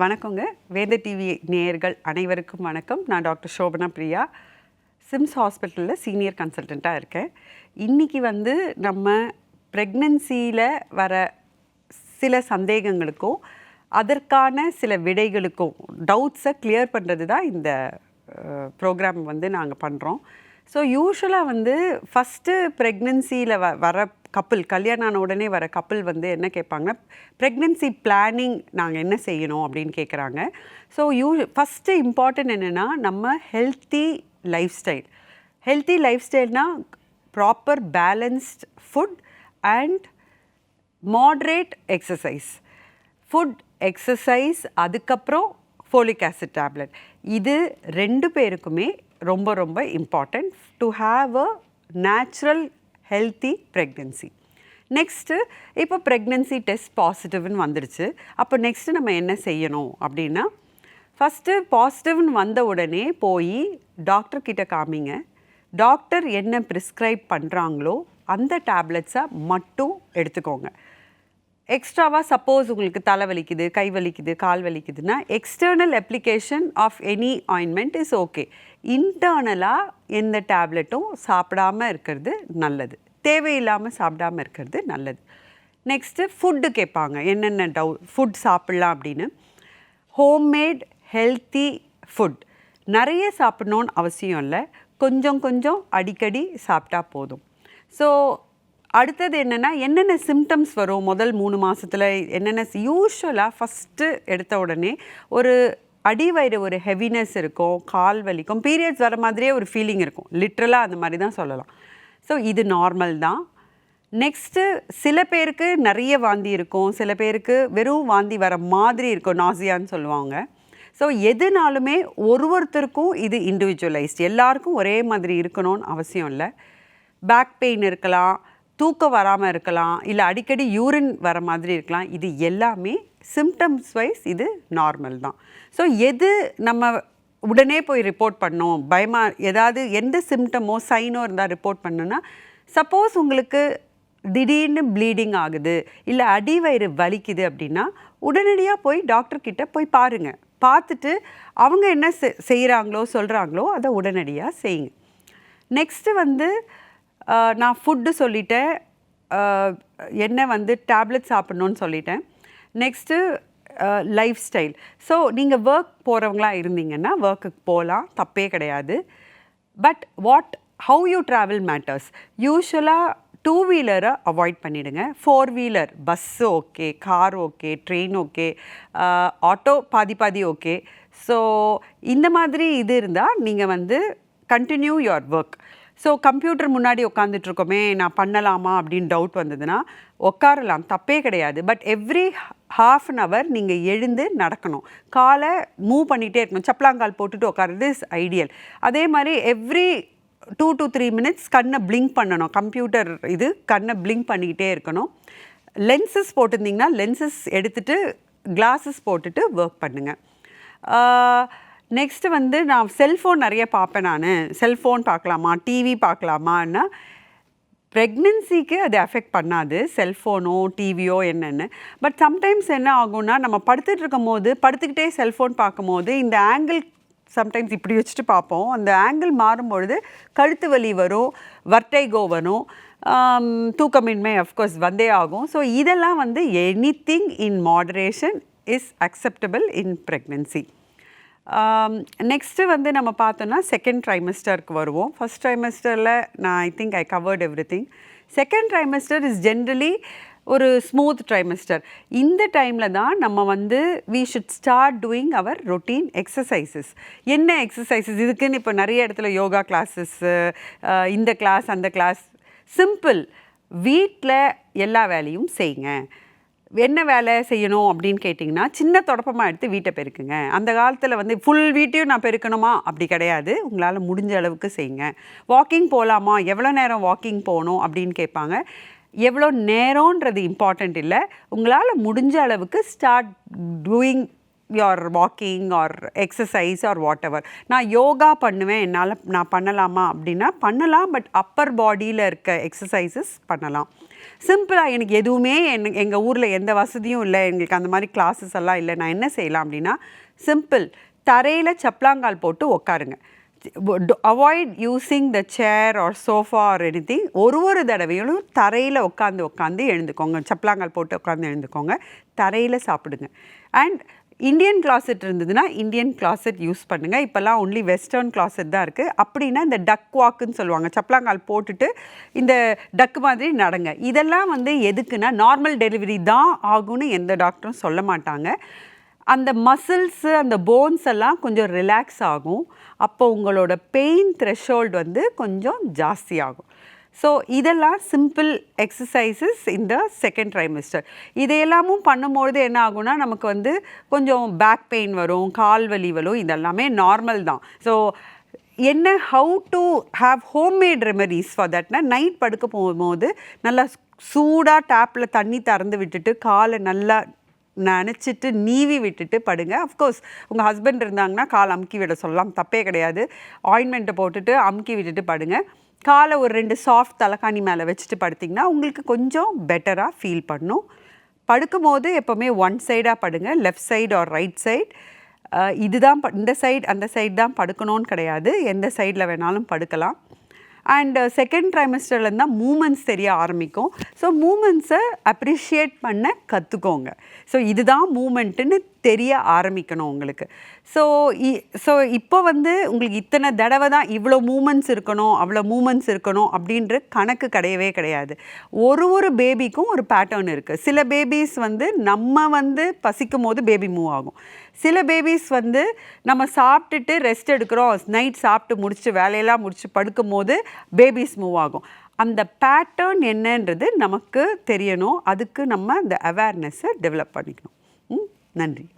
வணக்கங்க. வேத டிவி நேயர்கள் அனைவருக்கும் வணக்கம். நான் டாக்டர் சோபனா பிரியா. சிம்ஸ் ஹாஸ்பிட்டலில் சீனியர் கன்சல்டண்ட்டாக இருக்கேன். இன்றைக்கி வந்து நம்ம ப்ரெக்னன்சியில் வர சில சந்தேகங்களுக்கும் அதற்கான சில விடைகளுக்கும் டவுட்ஸை கிளியர் பண்ணுறது தான் இந்த ப்ரோக்ராம் வந்து நாங்கள் பண்ணுறோம் ஸோ யூஸ்வலாக வந்து ஃபஸ்ட்டு ப்ரெக்னென்சியில் வ வர கப்பல் கல்யாணம் ஆன உடனே வர கப்பல் வந்து என்ன கேட்பாங்கன்னா ப்ரெக்னென்சி பிளானிங் நாங்கள் என்ன செய்யணும்? அப்படின்னு கேட்குறாங்க. ஸோ யூ ஃபஸ்ட்டு இம்பார்ட்டன்ட் என்னென்னா நம்ம healthy lifestyle healthy life ஸ்டைல்னால் proper balanced food and moderate exercise food exercise அதுக்கப்புறம் ஃபோலிக் ஆசிட் டேப்லெட் இது ரெண்டு பேருக்குமே ரொம்ப ரொம்ப important to have a natural healthy pregnancy next இப்போ ப்ரெக்னென்சி டெஸ்ட் பாசிட்டிவ்னு வந்துடுச்சு அப்போ நெக்ஸ்ட்டு நம்ம என்ன செய்யணும் அப்படின்னா ஃபஸ்ட்டு பாசிட்டிவ்னு வந்த உடனே போய் டாக்டர்கிட்ட காமிங்க. டாக்டர் என்ன ப்ரிஸ்கிரைப் பண்ணுறாங்களோ அந்த டேப்லெட்ஸை மட்டும் எடுத்துக்கோங்க. எக்ஸ்ட்ராவாக சப்போஸ் உங்களுக்கு தலை வலிக்குது கை வலிக்குது கால் வலிக்குதுன்னா external application of any ointment is okay இன்டர்னலாக எந்த டேப்லெட்டும் சாப்பிடாம இருக்கிறது நல்லது. தேவையில்லாமல் சாப்பிடாம இருக்கிறது நல்லது. நெக்ஸ்ட்டு ஃபுட்டு கேட்பாங்க. என்னென்ன டவு ஃபுட் சாப்பிட்லாம் அப்படின்னு. ஹோம்மேட் ஹெல்த்தி ஃபுட் நிறைய சாப்பிட்ணுன்னு அவசியம் இல்லை. கொஞ்சம் கொஞ்சம் அடிக்கடி சாப்பிட்டா போதும். ஸோ அடுத்தது என்னென்னா என்னென்ன சிம்டம்ஸ் வரும் முதல் மூணு மாதத்தில் என்னென்ன யூஸ்வலாக ஃபஸ்ட்டு எடுத்த உடனே ஒரு அடிவயிறு ஒரு ஹெவினஸ் இருக்கும் கால் வலிக்கும் பீரியட்ஸ் வர மாதிரியே ஒரு ஃபீலிங் இருக்கும். லிட்ரலாக அந்த மாதிரி தான் சொல்லலாம். ஸோ இது நார்மல் தான். நெக்ஸ்ட்டு சில பேருக்கு நிறைய வாந்தி இருக்கும். சில பேருக்கு வெறும் வாந்தி வர மாதிரி இருக்கும் நாசியான்னு சொல்லுவாங்க. ஸோ எதுனாலுமே ஒரு ஒருத்தருக்கும் இது இண்டிவிஜுவலைஸ்ட் எல்லாருக்கும் ஒரே மாதிரி இருக்கணும்னு அவசியம் இல்லை. பேக் பெயின் இருக்கலாம். தூக்கம் வராமல் இருக்கலாம் இல்லை அடிக்கடி யூரின் வர மாதிரி இருக்கலாம். இது எல்லாமே சிம்டம்ஸ் வைஸ் இது நார்மல் தான். ஸோ எது நம்ம உடனே போய் ரிப்போர்ட் பண்ணோம் பயமாக ஏதாவது எந்த சிம்டமோ சைனோ இருந்தால் ரிப்போர்ட் பண்ணோன்னா சப்போஸ் உங்களுக்கு திடீர்னு ப்ளீடிங் ஆகுது இல்லை அடி வயிறு வலிக்குது அப்படின்னா உடனடியாக போய் டாக்டர்கிட்ட போய் பாருங்கள் பார்த்துட்டு அவங்க என்ன செ செய்கிறாங்களோ சொல்கிறாங்களோ அதை உடனடியாக செய்யுங்க. நெக்ஸ்ட்டு வந்து நான் ஃபுட்டு சொல்லிட்டேன். என்ன வந்து டேப்லெட் சாப்பிட்ணுன்னு சொல்லிட்டேன். நெக்ஸ்ட்டு லைஃப் ஸ்டைல் ஸோ நீங்கள் ஒர்க் போகிறவங்களா இருந்தீங்கன்னா ஒர்க்குக்கு போகலாம். தப்பே கிடையாது. But what how you travel matters யூஸ்வலாக டூ வீலரை அவாய்ட் பண்ணிவிடுங்க four wheeler bus okay car okay train okay auto பாதி பாதி ஓகே ஸோ இந்த மாதிரி இது இருந்தால் நீங்கள் வந்து continue your work so computer முன்னாடி உட்காந்துட்ருக்கோமே நான் பண்ணலாமா அப்படின்னு டவுட் வந்ததுன்னா உட்காரலாம். தப்பே கிடையாது. But every half an hour நீங்கள் எழுந்து நடக்கணும். காலை மூவ் பண்ணிகிட்டே இருக்கணும். சப்ளாங்கால் போட்டுட்டு உட்காருறது இஸ் ஐடியல் அதே மாதிரி every two to three minutes கண்ணை பிளிங்க் பண்ணணும். கம்ப்யூட்டர் இது கண்ணை பிளிங்க் பண்ணிக்கிட்டே இருக்கணும். லென்சஸ் போட்டிருந்தீங்கன்னா லென்சஸ் எடுத்துகிட்டு கிளாஸஸ் போட்டுட்டு ஒர்க் பண்ணுங்கள் நெக்ஸ்ட்டு வந்து நான் செல்ஃபோன் நிறைய பார்ப்பேன் நான். செல்ஃபோன் பார்க்கலாமா? டிவி பார்க்கலாமான்னா ப்ரெக்னென்சிக்கு அது அஃபெக்ட் பண்ணாது. செல்ஃபோனோ டிவியோ என்னென்னு. பட் சம்டைம்ஸ் என்ன ஆகும்னா நம்ம படுத்துட்டு இருக்கும் போது படுத்துக்கிட்டே செல்ஃபோன் பார்க்கும்போது இந்த ஆங்கிள் சம்டைம்ஸ் இப்படி வச்சுட்டு பார்ப்போம். அந்த ஆங்கிள் மாறும்பொழுது கழுத்து வலி வரும் வர்டைகோ வரும் தூக்கமின்மை அஃப்கோர்ஸ் வந்தே ஆகும். ஸோ இதெல்லாம் வந்து anything in moderation is acceptable in pregnancy next வந்து நம்ம பார்த்தோன்னா செகண்ட் ட்ரைமஸ்டருக்கு வருவோம். ஃபஸ்ட் ட்ரைமஸ்டரில் நான் I think I covered everything second trimester is generally ஒரு ஸ்மூத் ட்ரைமஸ்டர் இந்த டைமில் தான் நம்ம வந்து we should start doing our routine exercises என்ன எக்ஸசைசஸ் இதுக்குன்னு இப்போ நிறைய இடத்துல யோகா கிளாஸஸ்ஸு இந்த கிளாஸ் அந்த கிளாஸ் சிம்பிள் வீட்டில் எல்லா வேலையும் செய்யுங்க. என்ன வேலை செய்யணும்? அப்படின்னு கேட்டிங்கன்னா சின்ன தொடப்பமாக எடுத்து வீட்டை பெருக்குங்க. அந்த காலத்தில் வந்து ஃபுல் வீட்டையும் நான் பெருக்கணுமா? அப்படி கிடையாது. உங்களால் முடிஞ்ச அளவுக்கு செய்யுங்க. வாக்கிங் போகலாமா எவ்வளோ நேரம் வாக்கிங் போகணும்? அப்படின்னு கேட்பாங்க. எவ்வளோ நேரம்ன்றது இம்பார்ட்டண்ட் இல்லை. உங்களால் முடிஞ்ச அளவுக்கு start doing your walking or exercise or whatever நான் யோகா பண்ணுவேன் என்னால் நான் பண்ணலாமா அப்படின்னா பண்ணலாம் பட் அப்பர் பாடியில் இருக்க எக்ஸசைசஸ் பண்ணலாம். சிம்பிளாக எனக்கு எதுவுமே என் எங்கள் ஊரில் எந்த வசதியும் இல்லை எங்களுக்கு அந்த மாதிரி கிளாஸஸ் எல்லாம் இல்லை. நான் என்ன செய்யலாம் அப்படின்னா சிம்பிள் தரையில் சப்ளாங்கால் போட்டு உட்காருங்க avoid using the chair or sofa or any ஒரு ஒரு தடவையும் தரையில் உட்காந்து உட்காந்து எழுந்துக்கோங்க. சப்ளாங்கால் போட்டு உட்காந்து எழுந்துக்கோங்க. தரையில் சாப்பிடுங்க. அண்ட் இந்தியன் கிளாசெட் இருந்ததுன்னா இந்தியன் கிளாசெட் யூஸ் பண்ணுங்கள் இப்போல்லாம் ஒன்லி வெஸ்டர்ன் கிளாசெட் தான் இருக்குது அப்படின்னா இந்த டக் வாக்குன்னு சொல்லுவாங்க. சப்ளாங்கால் போட்டுட்டு இந்த டக் மாதிரி நடங்க. இதெல்லாம் வந்து எதுக்குன்னா நார்மல் டெலிவரி தான் ஆகும்னு எந்த டாக்டரும் சொல்ல மாட்டாங்க. அந்த மசில்ஸு அந்த போன்ஸ் எல்லாம் கொஞ்சம் ரிலாக்ஸ் ஆகும். அப்போ உங்களோட பெயின் த்ரெஷோல்டு வந்து கொஞ்சம் ஜாஸ்தி ஆகும். ஸோ இதெல்லாம் சிம்பிள் எக்ஸசைசஸ் இந்த செகண்ட் ட்ரைமிஸ்டர் இதையெல்லாமும் பண்ணும்பொழுது என்ன ஆகும்னா நமக்கு வந்து கொஞ்சம் பேக் பெயின் வரும் கால் வலி வரும் இதெல்லாமே நார்மல் தான். ஸோ என்ன how to have homemade remedies for தட்னா night படுக்க போகும்போது நல்லா சூடாக டேப்பில் தண்ணி திறந்து விட்டுட்டு காலை நல்லா நினச்சிட்டு நீவி விட்டுட்டு படுங்க. அஃப்கோர்ஸ் உங்கள் ஹஸ்பண்ட் இருந்தாங்கன்னா கால் அமுக்கி விட சொல்லலாம். தப்பே கிடையாது. ஆயின்மெண்ட்டை போட்டுட்டு அமுக்கி விட்டுட்டு படுங்க. காலை ஒரு ரெண்டு சாஃப்ட் தலைக்காணி மேலே வச்சுட்டு படுத்திங்கன்னா உங்களுக்கு கொஞ்சம் பெட்டராக ஃபீல் பண்ணும். படுக்கும்போது எப்போவுமே ஒன் சைடாக படுங்க. Left side or right side இதுதான் இந்த சைடு அந்த சைடு தான் படுக்கணும்னு கிடையாது. எந்த சைடில் வேணாலும் படுக்கலாம். அண்ட் செகண்ட் ட்ரைமஸ்டர்லேருந்து தான் மூமெண்ட்ஸ் தெரிய ஆரம்பிக்கும். ஸோ மூமெண்ட்ஸை அப்ரிஷியேட் பண்ண கற்றுக்கோங்க ஸோ இதுதான் மூமெண்ட்டுன்னு தெரிய ஆரம்பிக்கணும் உங்களுக்கு. ஸோ ஸோ இப்போ வந்து உங்களுக்கு இத்தனை தடவை தான் இவ்வளோ மூமெண்ட்ஸ் இருக்கணும் அவ்வளோ மூமெண்ட்ஸ் இருக்கணும் அப்படின்ற கணக்கு கிடையவே கிடையாது. ஒரு ஒரு பேபிக்கும் ஒரு பேட்டர்ன் இருக்குது சில பேபிஸ் வந்து நம்ம வந்து பசிக்கும் போது பேபி மூவ் ஆகும். சில பேபிஸ் வந்து நம்ம சாப்பிட்டுட்டு ரெஸ்ட் எடுக்கிறோம் நைட் சாப்பிட்டு முடிச்சு வேலையெல்லாம் முடிச்சு படுக்கும் போது பேபிஸ் மூவ் ஆகும். அந்த பேட்டர்ன் என்னன்றது நமக்கு தெரியணும். அதுக்கு நம்ம அந்த அவேர்னஸை டெவலப் பண்ணிக்கணும். ம், நன்றி.